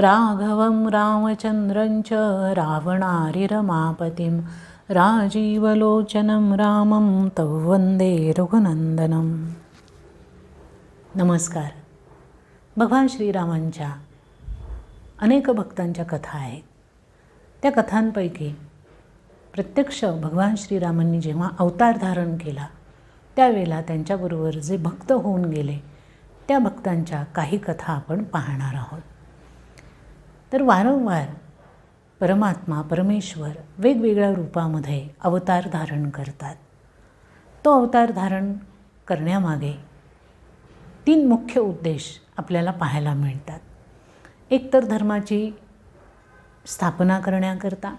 राघवं रामचन्द्रञ्च रावणारिरमापतिं राजीवलोचनं रामं तौ वन्दे रघुनन्दनम। नमस्कार। भगवान श्रीरामांच्या अनेक भक्तांच्या कथा आहेत. त्या कथांपैकी प्रत्यक्ष भगवान श्रीरामांनी जेव्हा अवतार धारण केला त्यावेळेला त्यांच्याबरोबर जे भक्त होऊन गेले त्या भक्तांच्या काही कथा आपण पाहणार आहोत. तर वारंवार परमात्मा परमेश्वर वेगवेगळ्या रूपामध्ये अवतार धारण करतात. तो अवतार धारण करण्यामागे तीन मुख्य उद्देश आपल्याला पाहायला मिळतात. एक तर धर्माची स्थापना करण्याकरता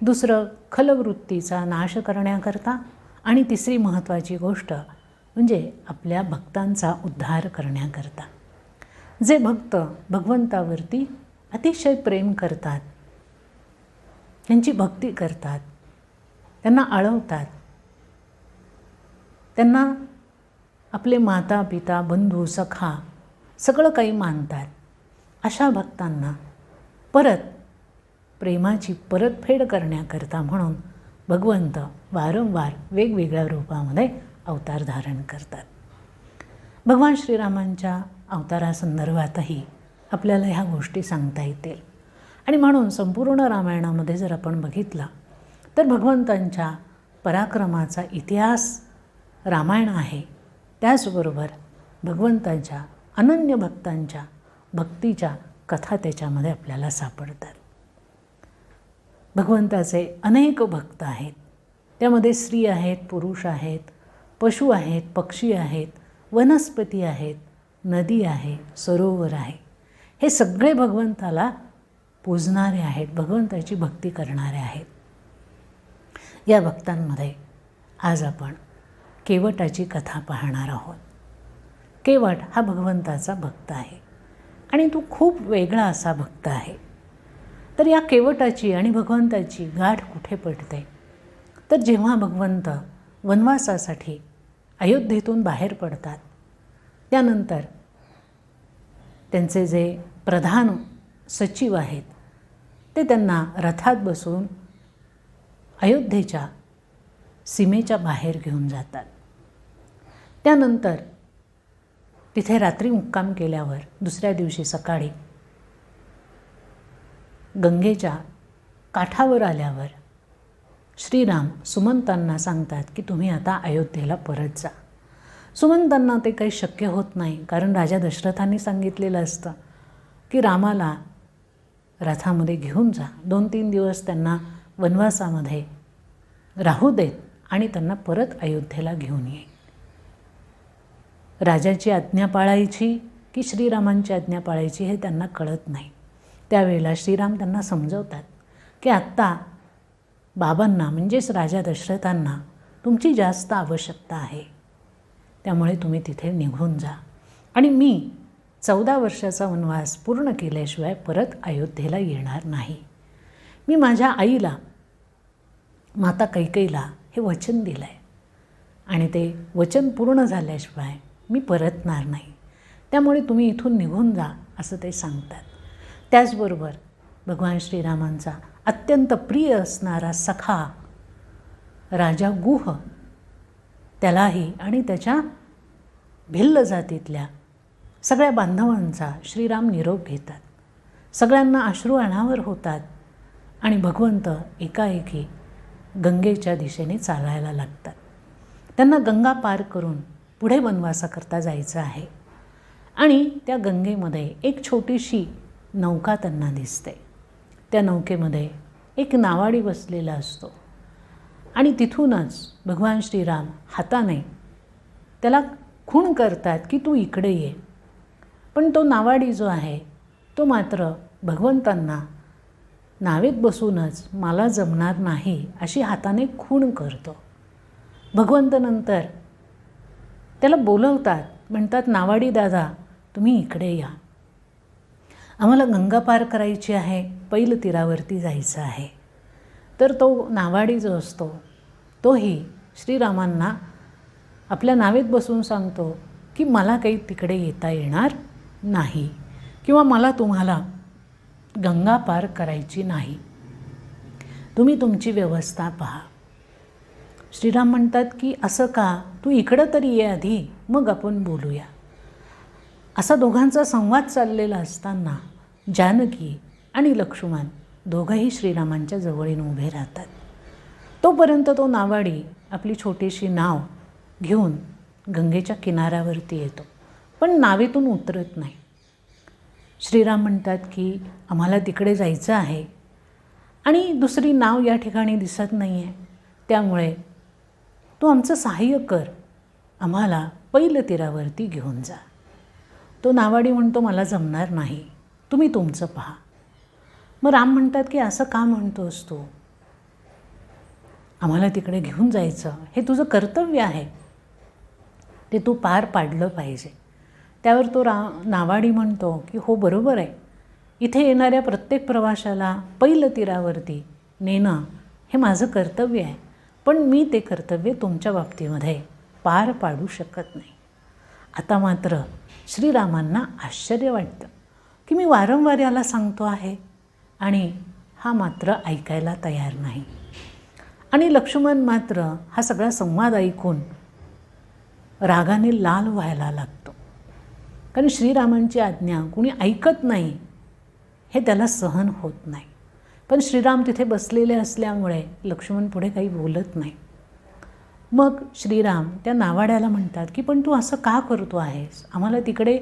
दुसरं खलवृत्तीचा नाश करण्याकरता आणि तिसरी महत्त्वाची गोष्ट म्हणजे आपल्या भक्तांचा उद्धार करण्याकरता. जे भक्त भगवंतावरती अतिशय प्रेम करतात. त्यांची भक्ती करतात. त्यांना आळवतात त्यांना आपले माता पिता बंधू सखा सगळं काही मानतात. अशा भक्तांना परत प्रेमाची परतफेड करण्याकरता म्हणून भगवंत वारंवार वेगवेगळ्या रूपामध्ये अवतार धारण करतात. भगवान श्रीरामांच्या अवतारासंदर्भातही आपल्याला ह्या गोष्टी सांगता येतील. आणि म्हणून संपूर्ण रामायणामध्ये जर आपण बघितला तर भगवंतांच्या पराक्रमाचा इतिहास रामायण आहे. त्याचबरोबर भगवंतांच्या अनन्य भक्तांच्या भक्तीच्या कथा त्याच्यामध्ये आपल्याला सापडतात. भगवंताचे अनेक भक्त आहेत. त्यामध्ये स्त्री आहेत पुरुष आहेत पशु आहेत पक्षी आहेत वनस्पती आहेत नदी आहे सरोवर आहे. हे सगळे भगवंताला पूजणारे आहेत भगवंताची भक्ती करणारे आहेत. या भक्तांमध्ये आज आपण केवटाची कथा पाहणार आहोत. केवट हा भगवंताचा भक्त आहे आणि तो खूप वेगळा असा भक्त आहे. तर या केवटाची आणि भगवंताची गाठ कुठे पडते? तर जेव्हा भगवंत वनवासासाठी अयोध्येतून बाहेर पडतात त्यानंतर त्यांचे जे प्रधान सचिव आहेत ते त्यांना रथात बसून अयोध्येच्या सीमेच्या बाहेर घेऊन जातात. त्यानंतर तिथे रात्री मुक्काम केल्यावर दुसऱ्या दिवशी सकाळी गंगेच्या काठावर आल्यावर श्रीराम सुमंतांना सांगतात की तुम्ही आता अयोध्येला परत जा. सुमंतांना ते काही शक्य होत नाही कारण राजा दशरथांनी सांगितलेलं असतं की रामाला रथामध्ये घेऊन जा. दोन तीन दिवस त्यांना वनवासामध्ये राहू देत आणि त्यांना परत अयोध्येला घेऊन ये. राजाची आज्ञा पाळायची की श्रीरामांची आज्ञा पाळायची हे त्यांना कळत नाही. त्यावेळेला श्रीराम त्यांना समजवतात की आत्ता बाबांना म्हणजेच राजा दशरथांना तुमची जास्त आवश्यकता आहे. त्यामुळे तुम्ही तिथे निघून जा. आणि मी चौदा वर्षाचा वनवास पूर्ण केल्याशिवाय परत अयोध्येला येणार नाही. मी माझ्या आईला माता कैकेईला हे वचन दिलं आहे आणि ते वचन पूर्ण झाल्याशिवाय मी परतणार नाही. त्यामुळे तुम्ही इथून निघून जा असं ते सांगतात. त्याचबरोबर भगवान श्रीरामांचा अत्यंत प्रिय असणारा सखा राजा गुह त्यालाही आणि त्याच्या भिल्ल जातीतल्या सगळ्या बांधवांचा श्रीराम निरोप घेतात. सगळ्यांना अश्रू अनावर होतात आणि भगवंत एकाएकी गंगेच्या दिशेने चालायला लागतात. त्यांना गंगा पार करून पुढे वनवासाकरता जायचं आहे आणि त्या गंगेमध्ये एक छोटीशी नौका त्यांना दिसते. त्या नौकेमध्ये एक नावाडी बसलेला असतो आणि तिथूनच भगवान श्रीराम हाताने त्याला खूण करतात की तू इकडे ये. पण तो नावाडी जो आहे तो मात्र भगवंतांना नावेत बसूनच मला जमणार नाही अशी हाताने खूण करतो. भगवंत नंतर त्याला बोलवतात म्हणतात नावाडी दादा तुम्ही इकडे या. आम्हाला गंगा पार करायची आहे पैल तीरावरती जायचं आहे. तर तो नावाडी जो असतो तोही श्रीरामांना आपल्या नावेत बसून सांगतो की मला काही तिकडे येता येणार नाही किंवा मला तुम्हाला गंगा पार करायची नाही. तुम्ही तुमची व्यवस्था पहा. श्रीराम म्हणतात की असं का? तू इकडं तरी ये आधी मग आपण बोलूया. असा दोघांचा संवाद चाललेला असताना जानकी आणि लक्ष्मण दोघंही श्रीरामांच्या जवळीन उभे राहतात. तोपर्यंत तो नावाडी आपली छोटीशी नाव घेऊन गंगेच्या किनाऱ्यावरती येतो. पण नावेतून उतरत नाही. श्रीराम म्हणतात की आम्हाला तिकडे जायचं आहे. आणि दुसरी नाव या ठिकाणी दिसत नाही आहे त्यामुळे तू आमचं सहाय्य कर. आम्हाला पहिलं तीरावरती घेऊन जा. तो नावाडी म्हणतो मला जमणार नाही. तुम्ही तुमचं पहा. मग राम म्हणतात की असं का म्हणतोस तू? आम्हाला तिकडे घेऊन जायचं. हे तुझं कर्तव्य आहे. ते तू पार पाडलं पाहिजे. त्यावर तो रा नावाडी म्हणतो की हो बरोबर आहे. इथे येणाऱ्या प्रत्येक प्रवाशाला पहिलं तीरावरती नेणं हे माझं कर्तव्य आहे. पण मी ते कर्तव्य तुमच्या बाबतीमध्ये पार पाडू शकत नाही. आता मात्र श्रीरामांना आश्चर्य वाटतं की मी वारंवार याला सांगतो आहे आणि हा मात्र ऐकायला तयार नाही. आणि लक्ष्मण मात्र हा सगळा संवाद ऐकून रागाने लाल व्हायला लागतो. कारण श्रीरामांची आज्ञा कुणी ऐकत नाही हे त्याला सहन होत नाही. पण श्रीराम तिथे बसलेले असल्यामुळे लक्ष्मण पुढे काही बोलत नाही. मग श्रीराम त्या नावाड्याला म्हणतात की पण तू असं का करतो आहेस? आम्हाला तिकडे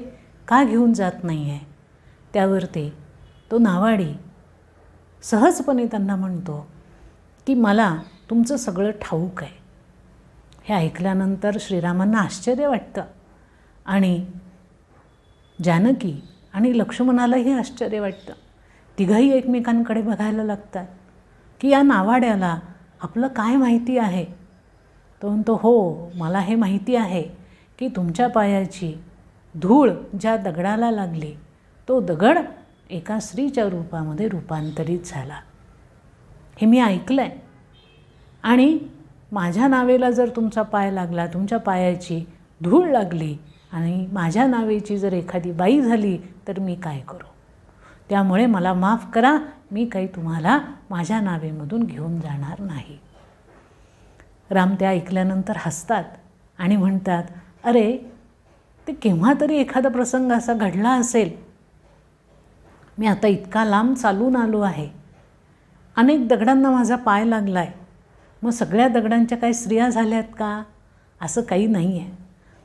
का घेऊन जात नाही आहे त्यावर ते तो नावाडी सहजपणे त्यांना म्हणतो की मला तुमचं सगळं ठाऊक आहे. हे ऐकल्यानंतर श्रीरामांना आश्चर्य वाटतं. आणि जानकी आणि लक्ष्मणालाही आश्चर्य वाटतं. तिघंही एकमेकांकडे बघायला लागतात की या नावाड्याला आपलं काय माहिती आहे? तो म्हणतो हो मला हे माहिती आहे की तुमच्या पायाची धूळ ज्या दगडाला लागली तो दगड एका स्त्रीच्या रूपामध्ये रूपांतरित झाला. हे मी ऐकलं आहे आणि माझ्या नावेला जर तुमचा पाय लागला तुमच्या पायाची धूळ लागली आणि माझ्या नावेची जर एखादी बाई झाली तर मी काय करू? त्यामुळे मला माफ करा मी काही तुम्हाला माझ्या नावेमधून घेऊन जाणार नाही. राम त्या ऐकल्यानंतर हसतात आणि म्हणतात अरे ते केव्हा तरी एखादा प्रसंग असा घडला असेल. मी आता इतका लांब चालून आलो आहे. अनेक दगडांना माझा पाय लागला आहे मग सगळ्या दगडांच्या काही स्त्रिया झाल्यात का? असं काही नाही आहे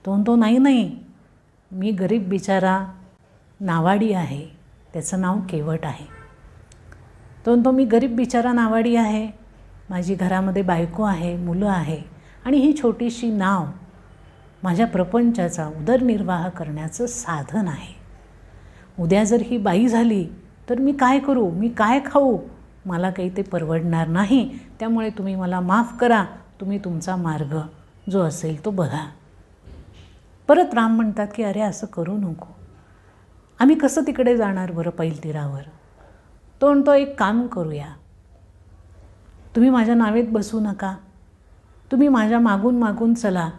तो म्हणतो नाही नाही. मी गरीब बिचारा नावाडी आहे. त्याचं नाव केवट आहे. तो म्हणतो मी गरीब बिचारा नावाडी आहे. माझी घरामध्ये बायको आहे मुलं आहे आणि ही छोटीशी नाव माझ्या प्रपंचाचा उदरनिर्वाह करण्याचं साधन आहे. उद्या जर ही बाई झाली तर मी काय करू? मी काय खाऊ? मला काही ते परवडणार नाही. त्यामुळे तुम्ही मला माफ करा. तुम्ही तुमचा मार्ग जो असेल तो बघा. परत राम म्हणतात की अरे असं करू नको. आम्ही कसं तिकडे जाणार बरं पैल तीरावर तो म्हणतो एक काम करूया. तुम्ही माझ्या नावेत बसू नका. तुम्ही माझ्या मागून मागून चला.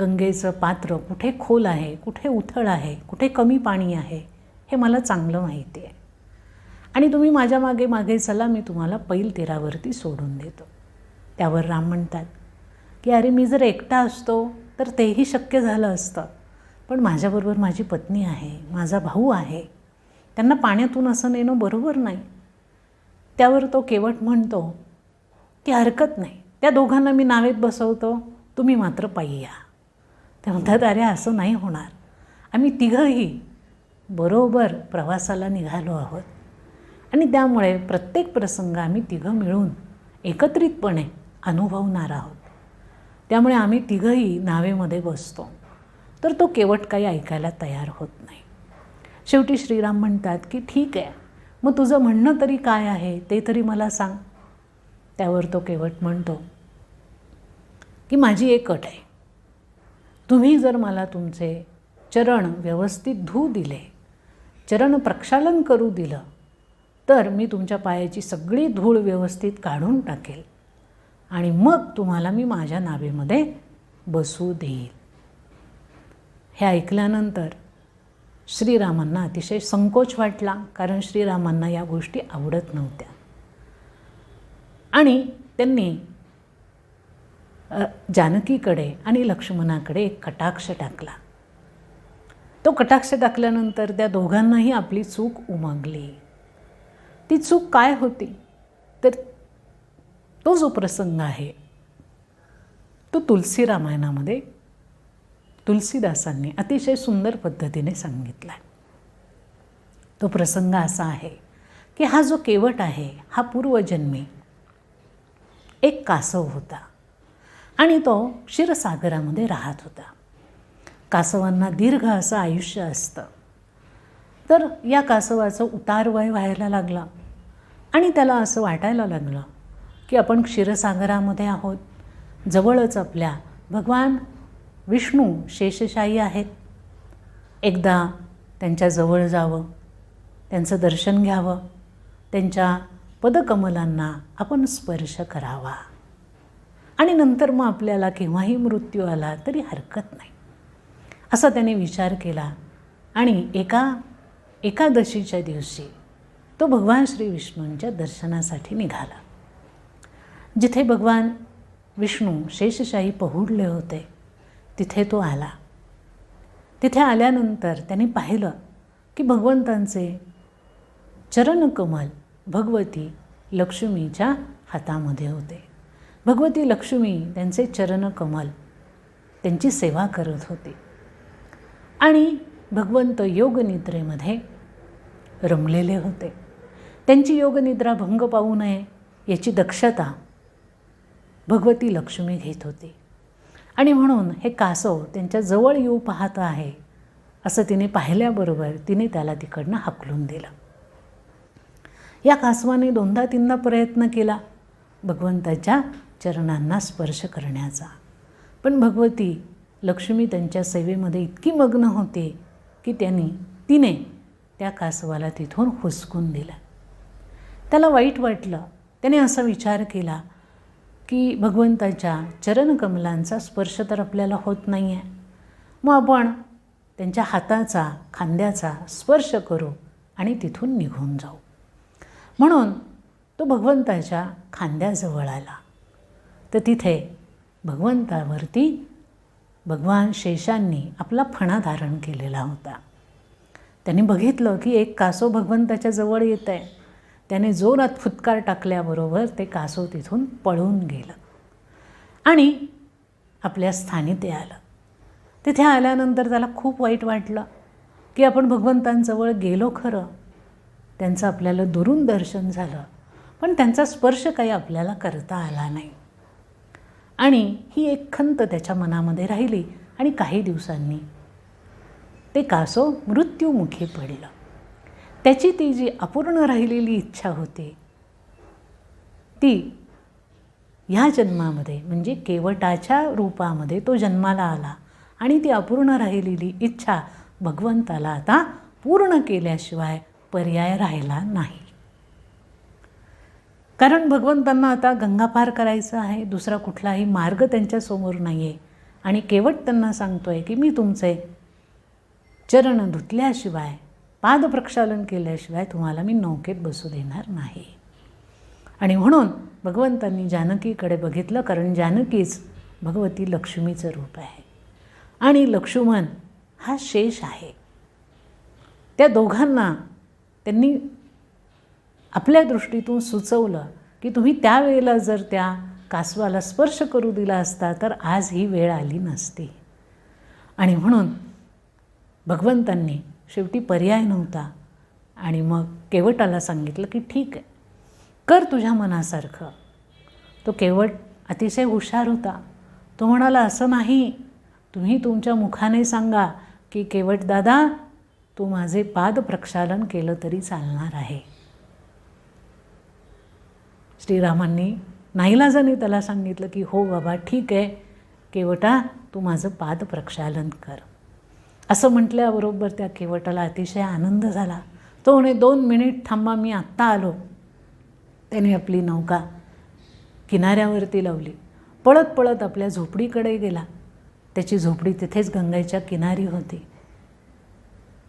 गंगेचं पात्र कुठे खोल आहे कुठे उथळ आहे कुठे कमी पाणी आहे हे मला चांगलं माहिती आहे. आणि तुम्ही माझ्या मागे मागे चला मी तुम्हाला पैल तीरावरती सोडून देतो. त्यावर राम म्हणतात की अरे मी जर एकटा असतो तर तेही शक्य झालं असतं. पण माझ्याबरोबर माझी पत्नी आहे माझा भाऊ आहे. त्यांना पाण्यातून असं नेणं बरोबर नाही. त्यावर तो केवट म्हणतो की हरकत नाही. त्या दोघांना मी नावेत बसवतो. तुम्ही मात्र पायी या. ते म्हणतात अरे असं नाही होणार. आम्ही तिघंही बरोबर प्रवासाला निघालो आहोत. आणि त्यामुळे प्रत्येक प्रसंग आम्ही तिघं मिळून एकत्रितपणे अनुभवणार आहोत. त्यामुळे आम्ही तिघंही नावेमध्ये बसतो. तर तो केवट काही ऐकायला तयार होत नाही. शेवटी श्रीराम म्हणतात की ठीक आहे. मग तुझं म्हणणं तरी काय आहे? ते तरी मला सांग. त्यावर तो केवट म्हणतो की माझी एक अट आहे. तुम्ही जर मला तुमचे चरण व्यवस्थित धू दिले चरण प्रक्षालन करू दिलं तर मी तुमच्या पायाची सगळी धूळ व्यवस्थित काढून टाकेल. आणि मग तुम्हाला मी माझ्या नावेमध्ये बसू देईल. हे ऐकल्यानंतर श्रीरामांना अतिशय संकोच वाटला कारण श्रीरामांना या गोष्टी आवडत नव्हत्या. आणि त्यांनी जानकीकडे आणि लक्ष्मणाकडे एक कटाक्ष टाकला. तो कटाक्ष टाकल्यानंतर त्या दोघांनाही आपली चूक उमगली. ती चूक काय होती? तर तो जो प्रसंग आहे तो तुलसी रामायणामध्ये तुलसीदासांनी अतिशय सुंदर पद्धतीने सांगितला आहे तो प्रसंग असा आहे की हा जो केवट आहे हा पूर्वजन्मी एक कासव होता आणि तो क्षीरसागरामध्ये राहत होता. कासवांना दीर्घ असं आयुष्य असतं. तर या कासवाचं उतारवय व्हायला लागला. आणि त्याला असं वाटायला लागलं की आपण क्षीरसागरामध्ये आहोत. जवळच आपल्या भगवान विष्णू शेषशाही आहेत. एकदा त्यांच्या जवळ जावं त्यांचं दर्शन घ्यावं त्यांच्या पदकमलांना आपण स्पर्श करावा. आणि नंतर मग आपल्याला केव्हाही मृत्यू आला तरी हरकत नाही. असा त्याने विचार केला आणि एका एकादशीच्या दिवशी तो भगवान श्री विष्णूंच्या दर्शनासाठी निघाला. जिथे भगवान विष्णू शेषशाही पहुडले होते तिथे तो आला. तिथे आल्यानंतर त्यांनी पाहिलं की भगवंतांचे चरणकमल भगवती लक्ष्मीच्या हातामध्ये होते. भगवती लक्ष्मी त्यांचे चरणकमल त्यांची सेवा करत होती. आणि भगवंत योगनिद्रेमध्ये रमलेले होते. त्यांची योगनिद्रा भंग पाहू नये याची दक्षता भगवती लक्ष्मी घेत होती. आणि म्हणून हे कासव त्यांच्या जवळ येऊ पाहत आहे असं तिने पाहिल्याबरोबर तिने त्याला तिकडनं हाकलून दिलं. या कासवाने दोनदा तीनदा प्रयत्न केला. भगवंताच्या चरणांना स्पर्श करण्याचा. पण भगवती लक्ष्मी त्यांच्या सेवेमध्ये इतकी मग्न होते की त्यांनी तिने त्या कासवाला तिथून हुसकून दिलं. त्याला वाईट वाटलं. त्याने असा विचार केला की भगवंताच्या चरणकमलांचा स्पर्श तर आपल्याला होत नाही आहे मग आपण त्यांच्या हाताचा खांद्याचा स्पर्श करू आणि तिथून निघून जाऊ. म्हणून तो भगवंताच्या खांद्याजवळ आला. तर तिथे भगवंतावरती भगवान शेषांनी आपला फणा धारण केलेला होता. त्यांनी बघितलं की एक कासो भगवंताच्या जवळ येत आहे त्याने जोरात फुतकार टाकल्याबरोबर ते कासव तिथून पळून गेलं. आणि आपल्या स्थानी ते आलं. तिथे आल्यानंतर त्याला खूप वाईट वाटलं की आपण भगवंतांजवळ गेलो खरं. त्यांचं आपल्याला दुरून दर्शन झालं पण त्यांचा स्पर्श काही आपल्याला करता आला नाही. आणि ही एक खंत त्याच्या मनामध्ये राहिली आणि काही दिवसांनी ते कासव मृत्यूमुखी पडलं. त्याची ती जी अपूर्ण राहिलेली इच्छा होती ती ह्या जन्मामध्ये म्हणजे केवटाच्या रूपामध्ये तो जन्माला आला आणि ती अपूर्ण राहिलेली इच्छा भगवंताला आता पूर्ण केल्याशिवाय पर्याय राहिला नाही. कारण भगवंतांना आता गंगा पार करायचं आहे दुसरा कुठलाही मार्ग त्यांच्यासमोर नाही आहे आणि केवट त्यांना सांगतो आहे की मी तुमचे चरण धुतल्याशिवाय पादप्रक्षालन केल्याशिवाय तुम्हाला मी नौकेत बसू देणार नाही. आणि म्हणून भगवंतांनी जानकीकडे बघितलं कारण जानकीच भगवती लक्ष्मीचं रूप आहे. आणि लक्ष्मण हा शेष आहे. त्या दोघांना त्यांनी आपल्या दृष्टीतून सुचवलं की तुम्ही त्यावेळेला जर त्या कासवाला स्पर्श करू दिला असता तर आज ही वेळ आली नसती. आणि म्हणून भगवंतांनी शेवटी पर्याय नव्हता. आणि मग केवटाला सांगितलं की ठीक आहे कर तुझ्या मनासारखं. तो केवट अतिशय हुशार होता. तो म्हणाला असं नाही. तुम्ही तुमच्या मुखाने सांगा की केवट दादा तू माझे पाद प्रक्षालन केलं तरी चालणार आहे. श्रीरामांनी नाईलाजाने त्याला सांगितलं की हो बाबा ठीक आहे. केवटा तू माझं पाद प्रक्षालन कर. असं म्हटल्याबरोबर त्या केवटाला अतिशय आनंद झाला. तो म्हणे दोन मिनिट थांबा मी आत्ता आलो. त्याने आपली नौका किनाऱ्यावरती लावली. पळत पळत आपल्या झोपडीकडे गेला. त्याची झोपडी तिथेच गंगेच्या किनारी होती.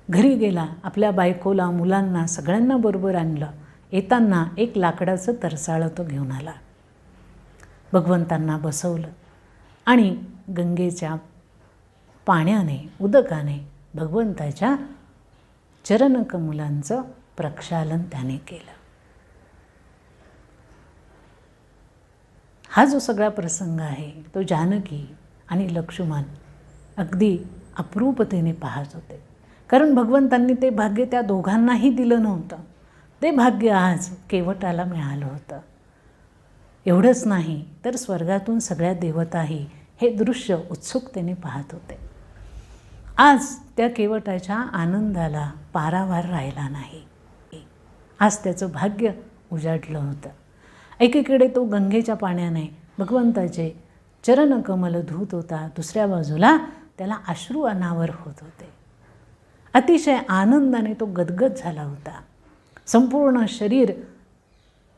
घरी गेला. आपल्या बायकोला मुलांना सगळ्यांना बरोबर आणलं. येताना एक लाकडाचं तरसाळं तो घेऊन आला. भगवंतांना बसवलं आणि गंगेच्या पाण्याने उदकाने भगवंताच्या चरणकमुलांचं प्रक्षालन त्याने केलं. हा जो सगळा प्रसंग आहे तो जानकी आणि लक्ष्मण अगदी अप्रूपतेने पाहत होते. कारण भगवंतांनी ते भाग्य त्या दोघांनाही दिलं नव्हतं. ते भाग्य आज केवटाला मिळालं होतं. एवढंच नाही तर स्वर्गातून सगळ्या देवताही हे दृश्य उत्सुकतेने पाहत होते. आज त्या केवटाच्या आनंदाला पारावार राहिला नाही. आज त्याचं भाग्य उजाडलं होतं. एकीकडे तो गंगेच्या पाण्याने भगवंताचे चरणकमल धूत होता दुसऱ्या बाजूला त्याला अश्रू अनावर होत होते. अतिशय आनंदाने तो गदगद झाला होता. संपूर्ण शरीर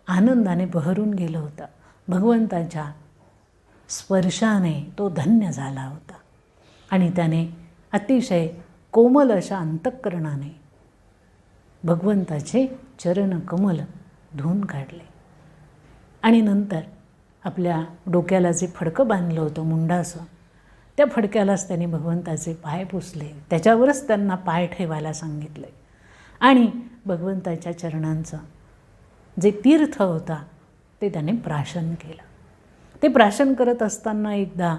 आनंदाने बहरून गेलं होतं. भगवंताच्या स्पर्शाने तो धन्य झाला होता. आणि त्याने अतिशय कोमल अशा अंतःकरणाने भगवंताचे चरण कमल धुवून काढले. आणि नंतर आपल्या डोक्याला जे फडकं बांधलं होतं मुंडाचं त्या फडक्यालाच त्यांनी भगवंताचे पाय पुसले. त्याच्यावरच त्यांना पाय ठेवायला सांगितले. आणि भगवंताच्या चरणांचं जे तीर्थ होता ते त्याने प्राशन केलं. ते प्राशन करत असताना एकदा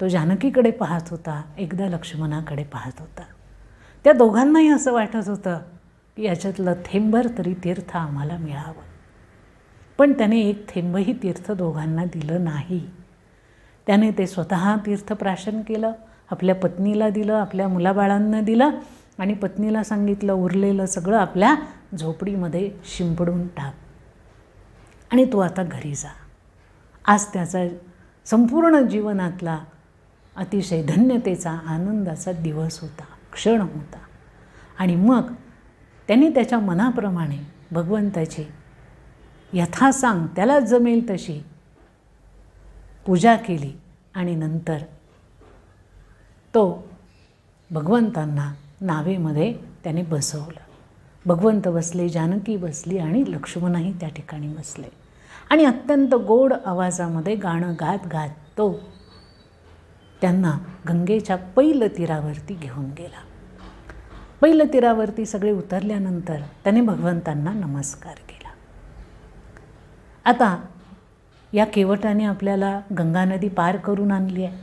तो जानकीकडे पाहत होता एकदा लक्ष्मणाकडे पाहत होता. त्या दोघांनाही असं वाटत होतं की याच्यातलं थेंबर तरी तीर्थ आम्हाला मिळावं. पण त्याने एक थेंबही तीर्थ दोघांना दिलं नाही. त्याने ते स्वतः तीर्थप्राशन केलं आपल्या पत्नीला दिलं आपल्या मुलाबाळांना दिलं आणि पत्नीला सांगितलं उरलेलं सगळं आपल्या झोपडीमध्ये शिंपडून टाक. आणि तो आता घरी जा. आज त्याचा संपूर्ण जीवनातला अतिशय धन्यतेचा आनंदाचा दिवस होता क्षण होता. आणि मग त्यांनी त्याच्या मनाप्रमाणे भगवंताची यथासांग त्याला जमेल तशी पूजा केली आणि नंतर तो भगवंतांना नावेमध्ये त्याने बसवलं. भगवंत बसले जानकी बसली आणि लक्ष्मणही त्या ठिकाणी बसले. आणि अत्यंत गोड आवाजामध्ये गाणं गात गात तो त्यांना गंगेच्या पैल तीरावरती घेऊन गेला. पैल तीरावरती सगळे उतरल्यानंतर त्याने भगवंतांना नमस्कार केला. आता या केवटाने आपल्याला गंगा नदी पार करून आणली आहे.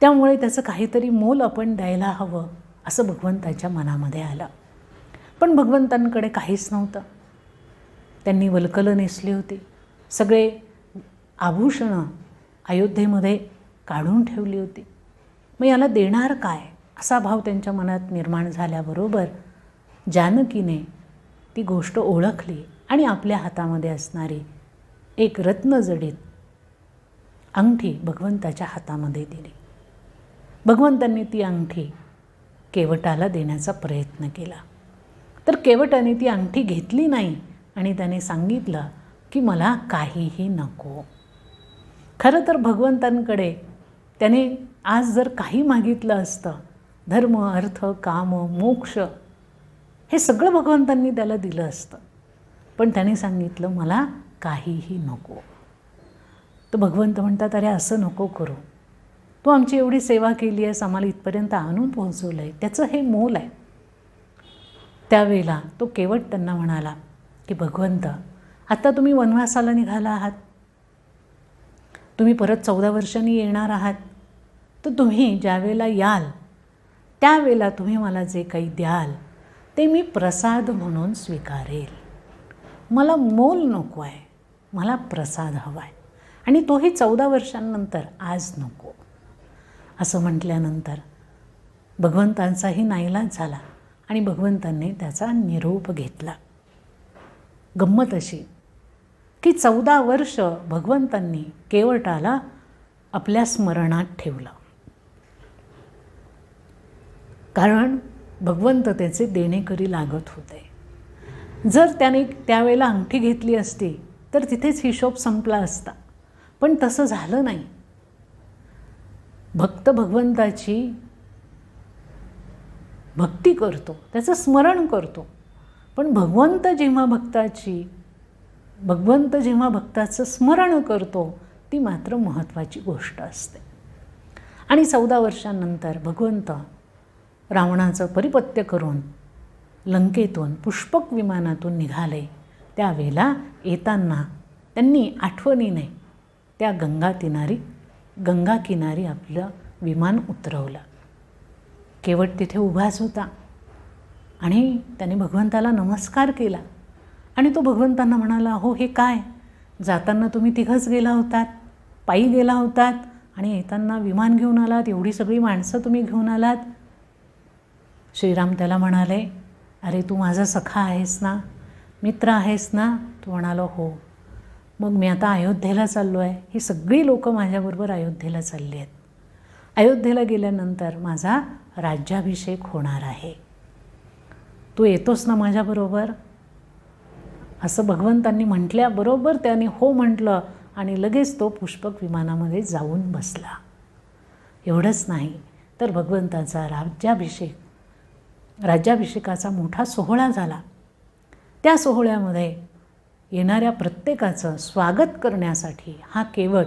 त्यामुळे त्याचं काहीतरी मोल आपण द्यायला हवं असं भगवंताच्या मनामध्ये आलं. पण भगवंतांकडे काहीच नव्हतं. त्यांनी वलकलं नेसली होती. सगळे आभूषणं अयोध्येमध्ये काढून ठेवली होती. मग याला देणार काय? असा भाव त्यांच्या मनात निर्माण झाल्याबरोबर जानकीने ती गोष्ट ओळखली आणि आपल्या हातामध्ये असणारी एक रत्नजडीत अंगठी भगवंताच्या हातामध्ये दिली. भगवंतांनी ती अंगठी केवटाला देण्याचा प्रयत्न केला. तर केवटाने ती अंगठी घेतली नाही आणि त्याने सांगितलं की मला काहीही नको. खरं तर भगवंतांकडे त्याने आज जर काही मागितलं असतं धर्म अर्थ काम मोक्ष हे सगळं भगवंतांनी त्याला दिलं असतं. पण त्याने सांगितलं मला काहीही नको. तर भगवंत म्हणतात अरे असं नको करू. तू आमची एवढी सेवा केली आहेस आम्हाला इथपर्यंत आणून पोहोचवलं आहे त्याचं हे मोल आहे. त्यावेळेला तो केवट त्यांना म्हणाला की भगवंत आता तुम्ही वनवासाला निघाला आहात. तुम्ही परत चौदा वर्षांनी येणार आहात तर तुम्ही ज्यावेळेला याल त्यावेळेला तुम्ही मला जे काही द्याल ते मी प्रसाद म्हणून स्वीकारेल. मला मोल नको आहे मला प्रसाद हवा आहे आणि तोही चौदा वर्षांनंतर आज नको. असं म्हटल्यानंतर भगवंतांचाही नाईलाज झाला आणि भगवंतांनी त्याचा निरोप घेतला. गंमत अशी की चौदा वर्ष भगवंतांनी केवटाला आपल्या स्मरणात ठेवलं. कारण भगवंत त्याचे देणेकरी लागत होते. जर त्याने त्यावेळेला अंगठी घेतली असती तर तिथेच हिशोब संपला असता. पण तसं झालं नाही. भक्त भगवंताची भक्ती करतो त्याचं स्मरण करतो. पण भगवंत जेव्हा भक्ताची भगवंत जेव्हा भक्ताचं स्मरण करतो ती मात्र महत्त्वाची गोष्ट असते. आणि चौदा वर्षांनंतर भगवंत रावणाचं परिपत्य करून लंकेतून पुष्पक विमानातून निघाले. त्यावेळेला येताना त्यांनी आठवणीने त्या गंगा किनारी गंगा किनारी आपलं विमान उतरवलं. केवट तिथे उभाच होता आणि त्याने भगवंताला नमस्कार केला. आणि तो भगवंतांना म्हणाला हो हे काय? जाताना तुम्ही तिघंच गेला होतात पायी गेला होतात आणि येताना विमान घेऊन आलात एवढी सगळी माणसं तुम्ही घेऊन आलात? श्रीराम त्याला म्हणाले अरे तू माझा सखा आहेस ना? मित्र आहेस ना? तू म्हणालो हो. मग मी आता अयोध्येला चाललो आहे. ही सगळी लोकं माझ्याबरोबर अयोध्येला चालली आहेत. अयोध्येला गेल्यानंतर माझा राज्याभिषेक होणार आहे. तू येतोस ना माझ्याबरोबर? असं भगवंतांनी म्हटल्याबरोबर त्याने हो म्हटलं आणि लगेच तो पुष्पक विमानामध्ये जाऊन बसला. एवढंच नाही तर भगवंताचा राज्याभिषेक राज्याभिषेकाचा मोठा सोहळा झाला. त्या सोहळ्यामध्ये येणाऱ्या प्रत्येकाचं स्वागत करण्यासाठी हा केवट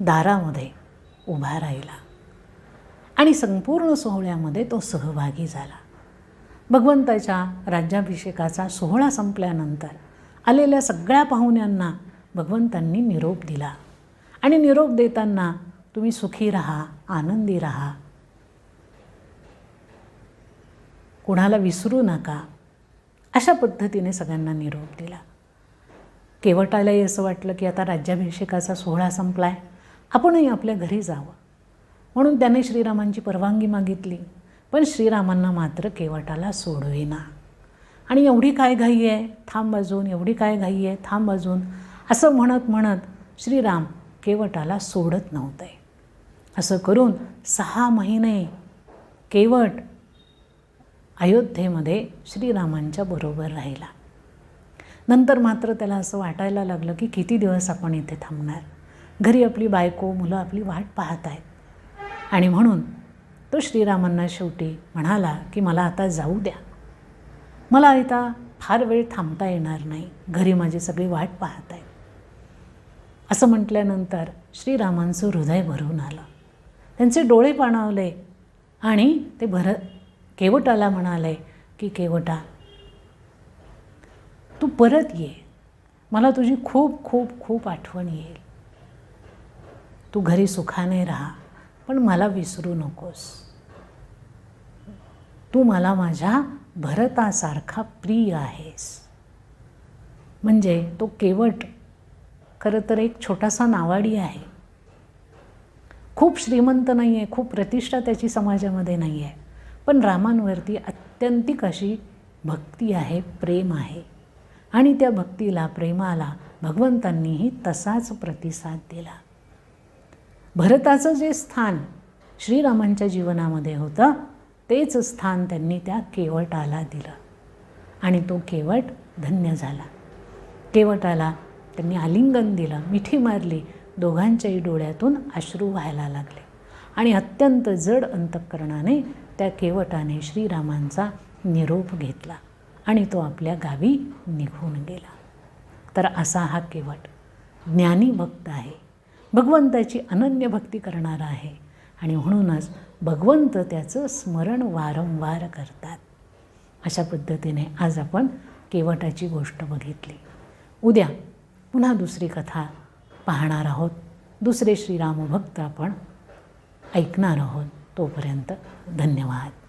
दारामध्ये उभा राहिला आणि संपूर्ण सोहळ्यामध्ये तो सहभागी झाला. भगवंताच्या राज्याभिषेकाचा सोहळा संपल्यानंतर आलेल्या सगळ्या पाहुण्यांना भगवंतांनी निरोप दिला. आणि निरोप देताना तुम्ही सुखी राहा आनंदी राहा. कुणाला विसरू नका. अशा पद्धतीने सगळ्यांना निरोप दिला. केवटालाही असं वाटलं की आता राज्याभिषेकाचा सोहळा संपला आहे आपणही आपल्या घरी जावं. म्हणून त्याने श्रीरामांची परवानगी मागितली. पण श्रीरामांना मात्र केवटाला सोडवेना. आणि एवढी काय घाई आहे? थांब बाजून एवढी काय घाई आहे? थांब बाजून असं म्हणत म्हणत श्रीराम केवटाला सोडत नव्हते. असं करून सहा महिने केवट अयोध्येमध्ये श्रीरामांच्या बरोबर राहिला. नंतर मात्र त्याला असं वाटायला लागलं की किती दिवस आपण इथे थांबणार? घरी आपली बायको मुलं आपली वाट पाहत आहेत. आणि म्हणून तो श्रीरामांना शेवटी म्हणाला की मला आता जाऊ द्या. मला आता फार वेळ थांबता येणार नाही. घरी माझी सगळी वाट पाहत आहे. असं म्हटल्यानंतर श्रीरामांचं हृदय भरून आलं. त्यांचे डोळे पाणावले आणि ते भर केवटाला म्हणाले की केवटा तू परत ये. मला तुझी खूप खूप खूप आठवण येईल. तू घरी सुखाने राहा. पण मला विसरू नकोस. तू मला माझ्या भरतासारखा प्रिय आहेस. म्हणजे तो केवट खरं तर एक छोटासा नावाडी आहे. खूप श्रीमंत नाही आहे खूप प्रतिष्ठा त्याची समाजामध्ये नाही आहे पण रामांवरती अत्यंतिक अशी भक्ती आहे प्रेम आहे. आणि त्या भक्तीला प्रेमाला भगवंतांनीही तसाच प्रतिसाद दिला. भरताचं जे स्थान श्रीरामांच्या जीवनामध्ये होतं तेच स्थान त्यांनी त्या केवटाला दिलं. आणि तो केवट धन्य झाला. केवटाला त्यांनी आलिंगन दिलं मिठी मारली दोघांच्याही डोळ्यातून अश्रू व्हायला लागले. आणि अत्यंत जड अंतःकरणाने त्या केवटाने श्रीरामांचा निरोप घेतला आणि तो आपल्या गावी निघून गेला. तर असा हा केवट ज्ञानी भक्त आहे. भगवंताची अनन्य भक्ती करणारा आहे. आणि म्हणूनच भगवंत त्याचं स्मरण वारंवार करतात. अशा पद्धतीने आज आपण केवटाची गोष्ट बघितली. उद्या पुन्हा दुसरी कथा पाहणार आहोत. दुसरे श्रीरामभक्त आपण ऐकणार आहोत. तोपर्यंत धन्यवाद.